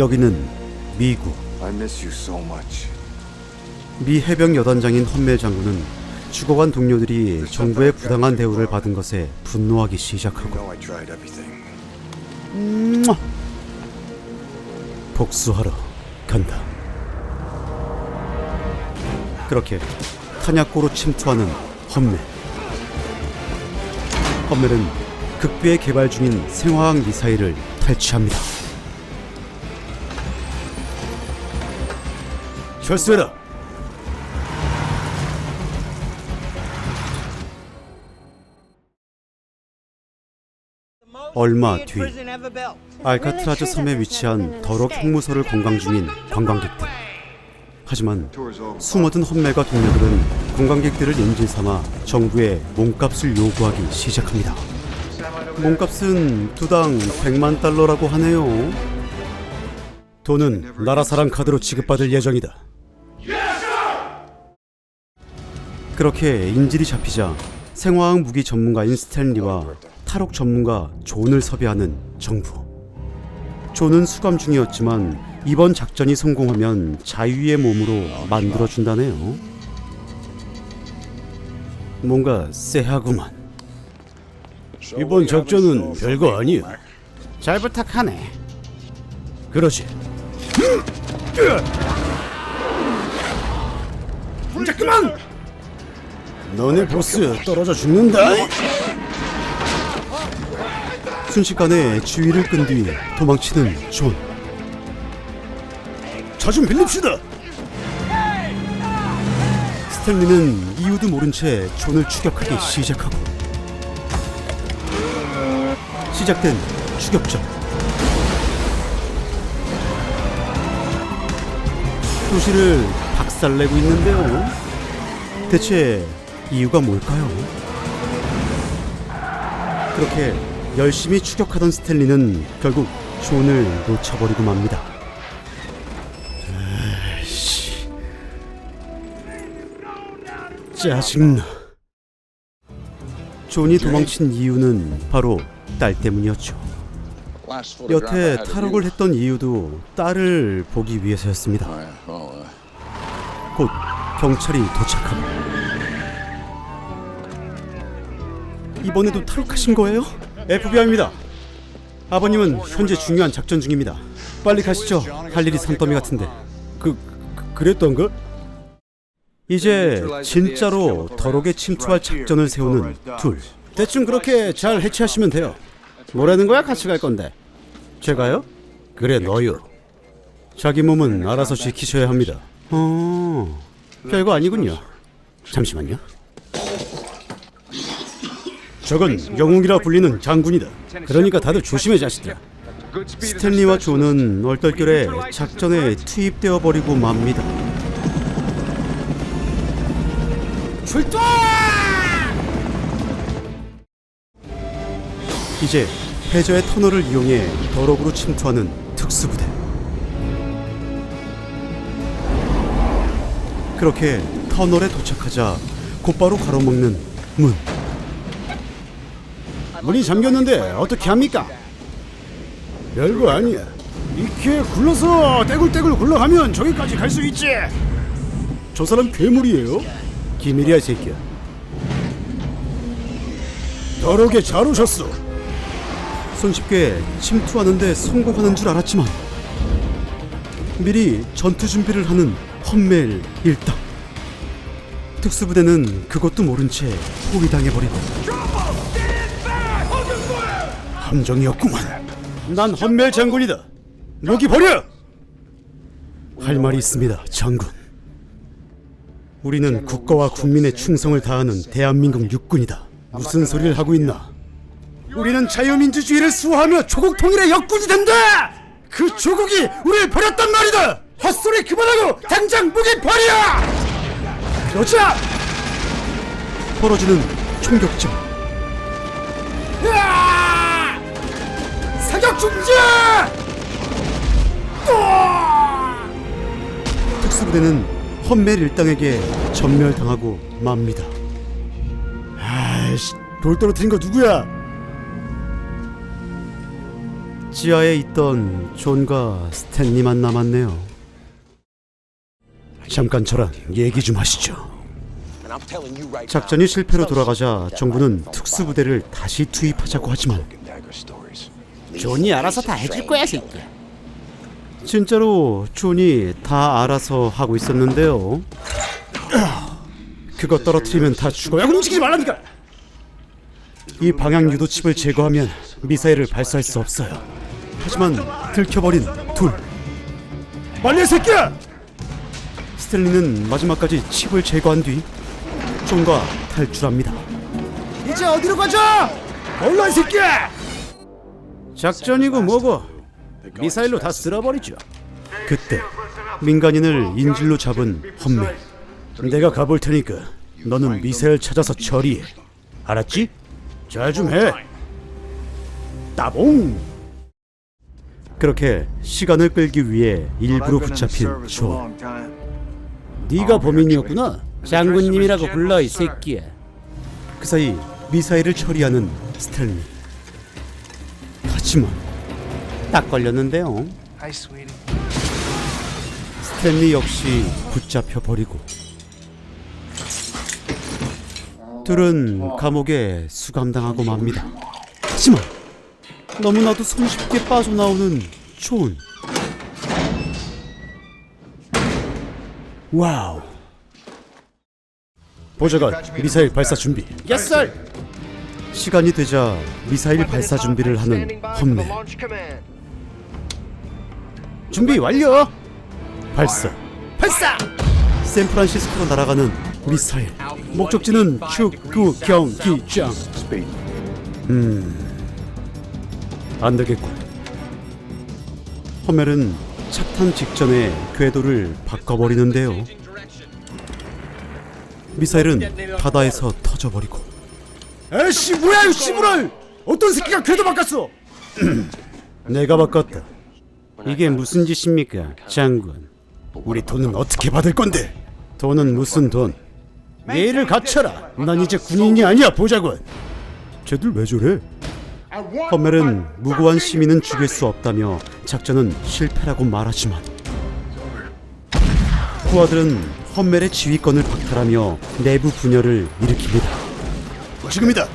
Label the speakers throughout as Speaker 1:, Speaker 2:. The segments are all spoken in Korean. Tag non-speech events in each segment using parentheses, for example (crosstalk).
Speaker 1: 여기는 미국.
Speaker 2: I miss you so much.
Speaker 1: 미 해병 여단장인 험멜 장군은 죽어간 동료들이 정부의 부당한 대우를 받은 것에 분노하기 시작하고. 음, 복수하러 간다. 그렇게 탄약고로 침투하는 험멜. 험멜은 극비에 개발 중인 생화학 미사일을 탈취합니다. 철수해라. 얼마 뒤 알카트라즈 섬에 위치한 더럭 형무소를 관광 중인 관광객들. 하지만. 숨어든 험멜과 동료들은 관광객들을 인질 삼아 정부에 몸값을 요구하기 시작합니다. 몸값은 두당 100만 달러라고 하네요. 돈은 나라 사랑 카드로 지급받을 예정이다. 그렇게 인질이 잡히자 생화학 무기 전문가인 스탠리와 탈옥 전문가 존을 섭외하는 정부. 존은 수감 중이었지만 이번 작전이 성공하면 자유의 몸으로 만들어준다네요. 뭔가 쎄하구만. 이번 작전은 별거 아니야. 잘 부탁하네. 그러지. 혼자 그만! 너네 보스 떨어져 죽는다. 순식간에 주의를 끈 뒤 도망치는 존. 차 좀 빌립시다. 스탠리는 이유도 모른 채 존을 추격하기 시작하고 시작된 추격전. 도시를 박살내고 있는데요. 대체 이유가 뭘까요? 그렇게 열심히 추격하던 스탠리는 결국 존을 놓쳐버리고 맙니다. 아이씨. 짜증나. 존이 도망친 이유는 바로 딸 때문이었죠. 여태 탈옥을 했던 이유도 딸을 보기 위해서였습니다. 곧 경찰이 도착하고 이번에도 탈옥하신 거예요? FBI입니다. 아버님은 현재 중요한 작전 중입니다. 빨리 가시죠. 할 일이 산더미 같은데. 그, 그 그랬던가? 이제 진짜로 더럭에 침투할 작전을 세우는 둘. 대충 그렇게 잘 해체하시면 돼요. 뭐라는 거야? 같이 갈 건데. 제가요? 그래 너요. 자기 몸은 알아서 지키셔야 합니다. 어, 별거 아니군요. 잠시만요. 저건 영웅이라 불리는 장군이다. 그러니까 다들 조심해 자식들아. 스탠리와 존은 얼떨결에 작전에 투입되어 버리고 맙니다. 출동! 이제 해저의 터널을 이용해 더럭으로 침투하는 특수부대. 그렇게 터널에 도착하자 곧바로 가로막는 문. 문이 잠겼는데 어떻게 합니까? 별거 아니야. 이렇게 굴러서 떼굴떼굴 굴러가면 저기까지 갈 수 있지. 저 사람 괴물이에요? 기밀이야 이 새끼야. 더럽게 잘 오셨어. 손쉽게 침투하는데 성공하는 줄 알았지만 미리 전투 준비를 하는 험멜 일당. 특수부대는 그것도 모른 채 포위당해버리고 함정이었구만. 난 험멜 장군이다. 무기 버려! 할 말이 있습니다, 장군. 우리는 국가와 국민의 충성을 다하는 대한민국 육군이다. 무슨 소리를 하고 있나? 우리는 자유민주주의를 수호하며 조국 통일의 역군이 된다! 그 조국이 우리를 버렸단 말이다! 헛소리 그만하고 당장 무기 버려! 그러자! 벌어지는 총격전. 중지! 특수부대는 험멜 일당에게 전멸당하고 맙니다. 아이씨, 돌 떨어뜨린 거 누구야? 지하에 있던 존과 스탠리만 남았네요. 잠깐 저랑 얘기 좀 하시죠. 작전이 실패로 돌아가자 정부는 특수부대를 다시 투입하자고 하지만
Speaker 3: 존이 알아서 다 해줄 거야, 새끼야.
Speaker 1: 진짜로 존이 다 알아서 하고 있었는데요. (clears throat) 그거 떨어뜨리면 다 죽어요. 움직이지 말라니까. 이 방향 유도 칩을 제거하면 미사일을 발사할 수 없어요. 하지만 들켜버린 둘. 빨리 해, 새끼야! 스탠리는 마지막까지 칩을 제거한 뒤 존과 탈출합니다. 이제 어디로 가자? 이 새끼야! 작전이고 뭐고 미사일로 다 쓸어버리죠. 그때 민간인을 인질로 잡은 헌매. 내가 가볼 테니까 너는 미사일 찾아서 처리해. 알았지? 잘 좀 해. 따봉. 그렇게 시간을 끌기 위해 일부러 붙잡힌 존.
Speaker 3: 네가 범인이었구나. 장군님이라고 불러, 이 새끼야.
Speaker 1: 그 사이 미사일을 처리하는 스탠리. 하지만 딱 걸렸는데요. 스탠리 역시 붙잡혀 버리고 둘은 감옥에 수감당하고 맙니다. 하지만 너무나도 손쉽게 빠져나오는 존. 와우. 보좌관 미사일 발사 준비.
Speaker 3: 예썰.
Speaker 1: 시간이 되자 미사일 발사 준비를 하는 헌매. 준비 완료. 발사. 발사. 샌프란시스코로 날아가는 미사일. 목적지는 축구 경기장. 음. 안 되겠군. 허멜은 착탄 직전에 궤도를 바꿔버리는데요. 미사일은 바다에서 터져버리고. 에이씨 뭐야 이 씨부랄! 어떤 새끼가 궤도 바꿨어? (clears throat) 내가 바꿨다. 이게 무슨 짓입니까, 장군? 우리 돈은 어떻게 받을 건데? 돈은 무슨 돈? 예의를 갖춰라. 난 이제 군인이 아니야, 보자군. 쟤들 왜 저래? 험멜은 무고한 시민은 죽일 수 없다며 작전은 실패라고 말하지만 부하들은 험멜의 지휘권을 박탈하며 내부 분열을 일으킵니다. 지금이다.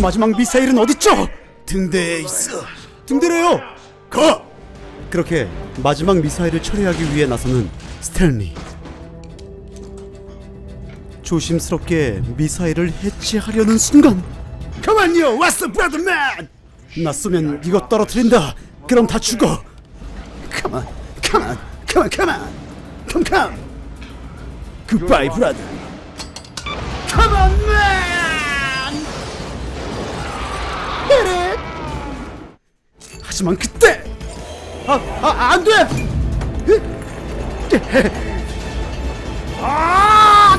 Speaker 1: 마지막 미사일은 어딨죠? 등대에 있어. 등대래요. 가. 그렇게 마지막 미사일을 처리하기 위해 나서는 스탠리. 조심스럽게 미사일을 해체하려는 순간 가만요 왔어 브라더맨 나 쏘면 이거 떨어뜨린다 그럼 다 죽어 가만 가만 가만 가만 컴컴 굿바이 브라더 가만 맨 헤레 하지만 그때! 아 아 안돼! 아!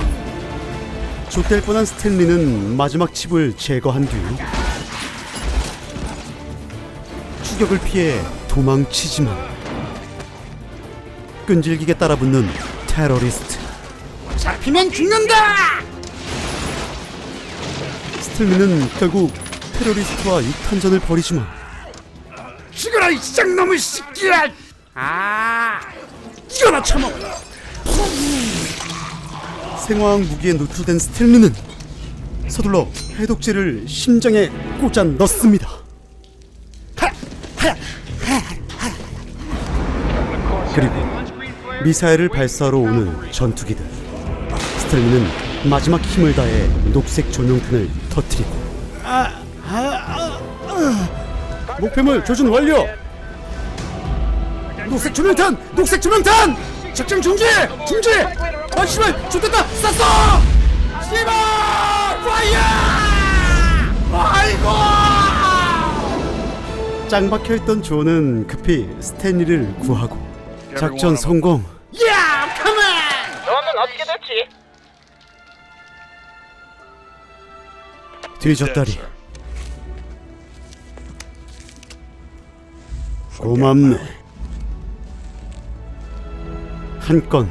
Speaker 1: 좆될 뻔한 스탠리는 마지막 칩을 제거한 뒤 추격을 피해 도망치지만 끈질기게 따라붙는 테러리스트
Speaker 3: 잡히면 죽는다.
Speaker 1: 스탠리는 결국 테러리스트와 육탄전을 벌이지만 죽어라 이 쌍놈의 새끼야
Speaker 3: 아,
Speaker 1: 이거나 처먹어라 생화학 무기에 노출된 스탠리는 서둘러 해독제를 심장에 꽂아 넣습니다. 그리고 미사일을 발사하러 오는 전투기들. 스탠리는 마지막 힘을 다해 녹색 조명탄을 터뜨리고 아, 아, 아, 목표물 조준 완료. 녹색 조명탄! 녹색 조명탄! 작전 중지! 중지! 아 씨발! 좋됐다! 쐈어! 씨발! 파이어! 아이고! 짱 박혀있던 조는 급히 스탠리를 구하고 작전 성공! 야! 컴온!
Speaker 3: 너는 어떻게 됐지?
Speaker 1: 뒤졌다리. 고맙네. 한 건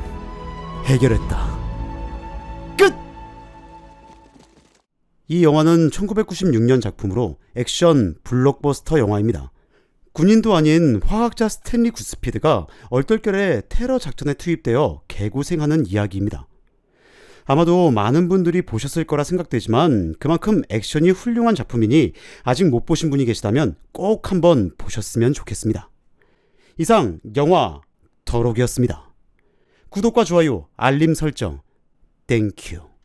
Speaker 1: 해결했다. 끝! 이 영화는 1996년 작품으로 액션 블록버스터 영화입니다. 군인도 아닌 화학자 스탠리 구스피드가 얼떨결에 테러 작전에 투입되어 개고생하는 이야기입니다. 아마도 많은 분들이 보셨을 거라 생각되지만 그만큼 액션이 훌륭한 작품이니 아직 못 보신 분이 계시다면 꼭 한번 보셨으면 좋겠습니다. 이상 영화 더록이었습니다. 구독과 좋아요, 알림 설정, 땡큐.